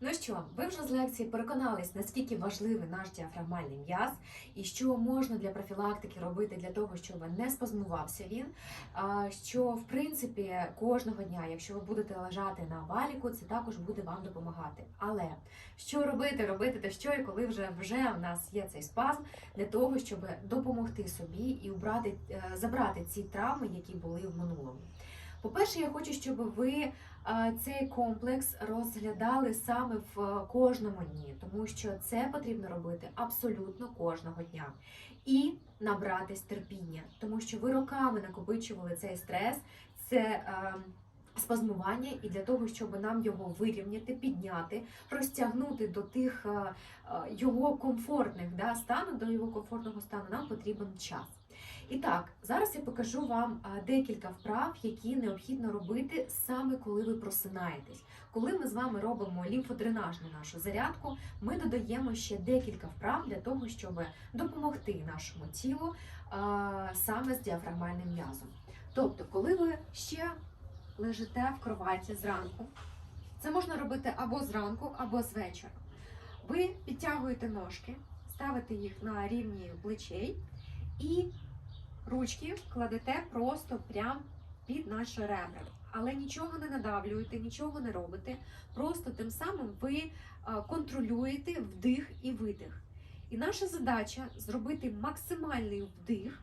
Ну що, ви вже з лекції переконались, наскільки важливий наш діафрагмальний м'яз і що можна для профілактики робити для того, щоб не спазмувався він. Що в принципі кожного дня, якщо ви будете лежати на валіку, це також буде вам допомагати. Але що робити? Робити те що і коли вже вже в нас є цей спазм для того, щоб допомогти собі і убрати, е, забрати ці травми, які були в минулому. По-перше, я хочу, щоб ви е, цей комплекс розглядали саме в кожному дні, тому що це потрібно робити абсолютно кожного дня. І набратись терпіння, тому що ви роками накопичували цей стрес, це е, спазмування, і для того, щоб нам його вирівняти, підняти, розтягнути до тих е, його комфортних да, стану, до його комфортного стану, нам потрібен час. І так, зараз я покажу вам декілька вправ, які необхідно робити саме коли ви просинаєтесь. Коли ми з вами робимо лімфодренажну нашу зарядку, ми додаємо ще декілька вправ для того, щоб допомогти нашому тілу саме з діафрагмальним м'язом. Тобто, коли ви ще лежите в кроваті зранку, це можна робити або зранку, або з. Ви підтягуєте ножки, ставите їх на рівні плечей і ручки кладете просто прямо під наші ребра. Але нічого не надавлюєте, нічого не робите. Просто тим самим ви е, контролюєте вдих і видих. І наша задача зробити максимальний вдих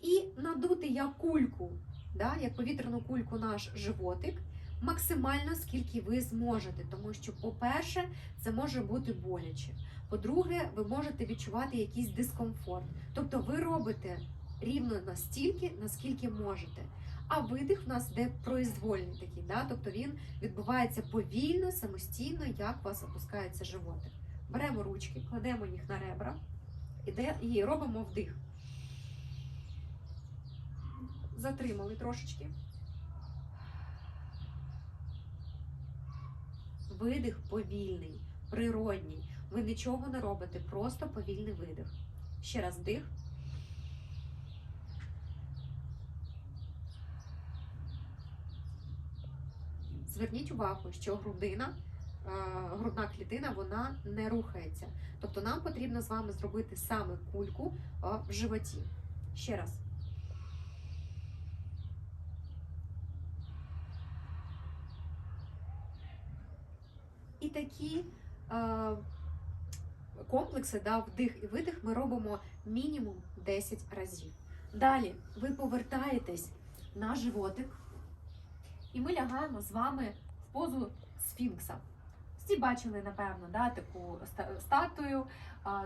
і надути як кульку, да, як повітряну кульку наш животик, максимально скільки ви зможете. Тому що, по-перше, це може бути боляче. По-друге, ви можете відчувати якийсь дискомфорт. Тобто ви робите рівно настільки, наскільки можете. А видих в нас де произвольний такий, да? тобто він відбувається повільно, самостійно, як у вас опускається животик. Беремо ручки, кладемо їх на ребра і, робимо вдих. Затримали трошечки. Видих повільний, природній. Ви нічого не робите, просто повільний видих. Ще раз вдих. Зверніть увагу, що грудина, е, грудна клітина вона не рухається. Тобто нам потрібно з вами зробити саме кульку е, в животі. Ще раз. І такі е, комплекси, да, вдих і видих, ми робимо мінімум 10 разів. Далі ви повертаєтесь на животик. І ми лягаємо з вами в позу сфінкса. Всі бачили, напевно, да, таку статую.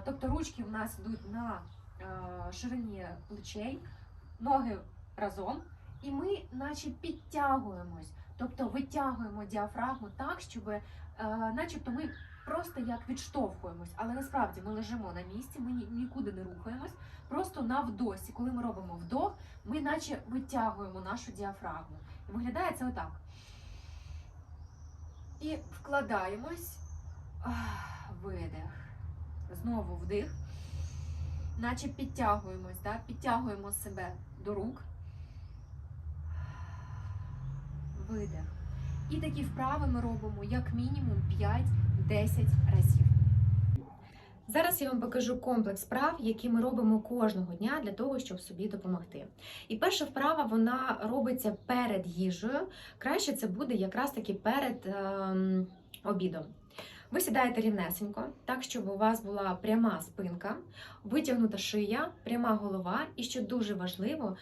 Тобто ручки в нас йдуть на е, ширині плечей, ноги разом, і ми наче підтягуємось, тобто витягуємо діафрагму так, щоб е, начебто ми просто як відштовхуємось, але насправді ми лежимо на місці, ми нікуди не рухаємось. Просто на вдосі, коли ми робимо вдох, ми наче витягуємо нашу діафрагму. І виглядає це отак. І вкладаємось. Видих. Знову вдих. Наче підтягуємось, да? підтягуємо себе до рук. Видих. І такі вправи ми робимо як мінімум 5-10 разів. Зараз я вам покажу комплекс вправ, які ми робимо кожного дня для того, щоб собі допомогти. І перша вправа вона робиться перед їжею. Краще це буде якраз таки перед ем, обідом. Ви сідаєте рівнесенько, так, щоб у вас була пряма спинка, витягнута шия, пряма голова, і що дуже важливо,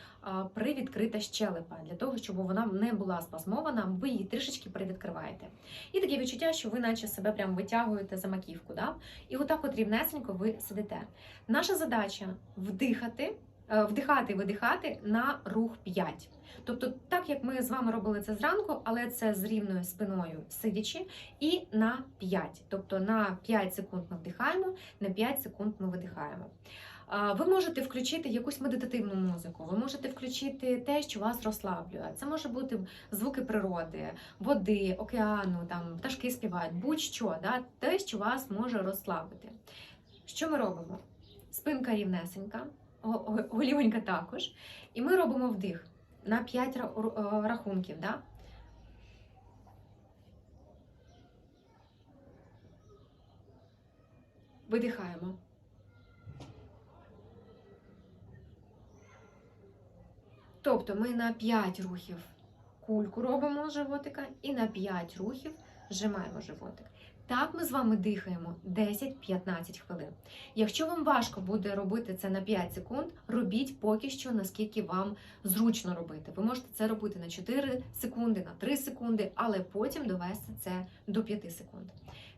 привідкрита щелепа, для того, щоб вона не була спазмована, ви її трішечки привідкриваєте. І таке відчуття, що ви наче себе прям витягуєте за маківку. Да? І отак от рівнесенько ви сидите. Наша задача вдихати, вдихати і видихати на рух 5. Тобто, так як ми з вами робили це зранку, але це з рівною спиною сидячи, і на 5. Тобто на 5 секунд ми вдихаємо, на 5 секунд ми видихаємо. Ви можете включити якусь медитативну музику, ви можете включити те, що вас розслаблює. Це може бути звуки природи, води, океану, там пташки співають, будь-що, да? те, що вас може розслабити. Що ми робимо? Спинка рівнесенька, голівонька також. І ми робимо вдих на 5 рахунків. Да? Видихаємо. Тобто ми на 5 рухів кульку робимо животика і на 5 рухів зжимаємо животик. Так ми з вами дихаємо 10-15 хвилин. Якщо вам важко буде робити це на 5 секунд, робіть поки що, наскільки вам зручно робити. Ви можете це робити на 4 секунди, на 3 секунди, але потім довести це до 5 секунд.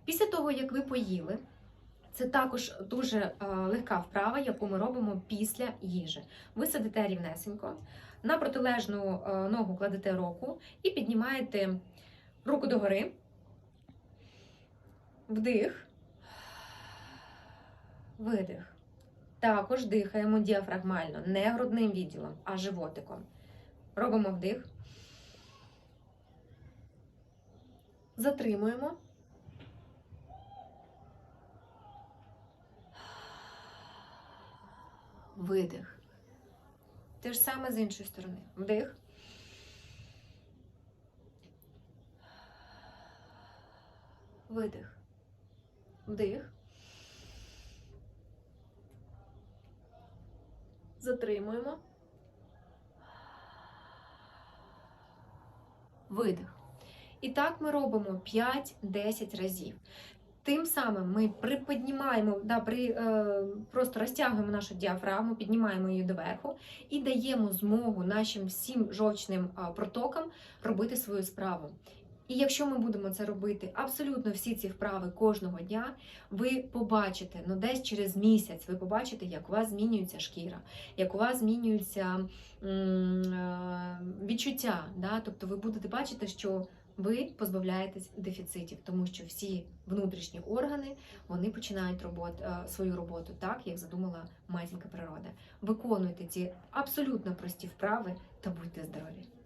Після того, як ви поїли, це також дуже е, легка вправа, яку ми робимо після їжі. Ви сидите рівнесенько, на протилежну е, ногу кладете руку і піднімаєте руку догори. Вдих, видих. Також дихаємо діафрагмально, не грудним відділом, а животиком. Робимо вдих. Затримуємо. Видих. Те ж саме з іншої сторони. Вдих. Видих. Вдих. Затримуємо. Видих. І так ми робимо 5-10 разів. Тим самим ми приподнімаємо, да, при, е, просто розтягуємо нашу діафрагму, піднімаємо її доверху і даємо змогу нашим всім жовчним протокам робити свою справу. І якщо ми будемо це робити абсолютно всі ці вправи кожного дня, ви побачите, ну десь через місяць ви побачите, як у вас змінюється шкіра, як у вас змінюються е, відчуття. Да? Тобто ви будете бачити, що ви позбавляєтесь дефіцитів, тому що всі внутрішні органи вони починають робот, е, свою роботу так, як задумала матінка природа. Виконуйте ці абсолютно прості вправи та будьте здорові!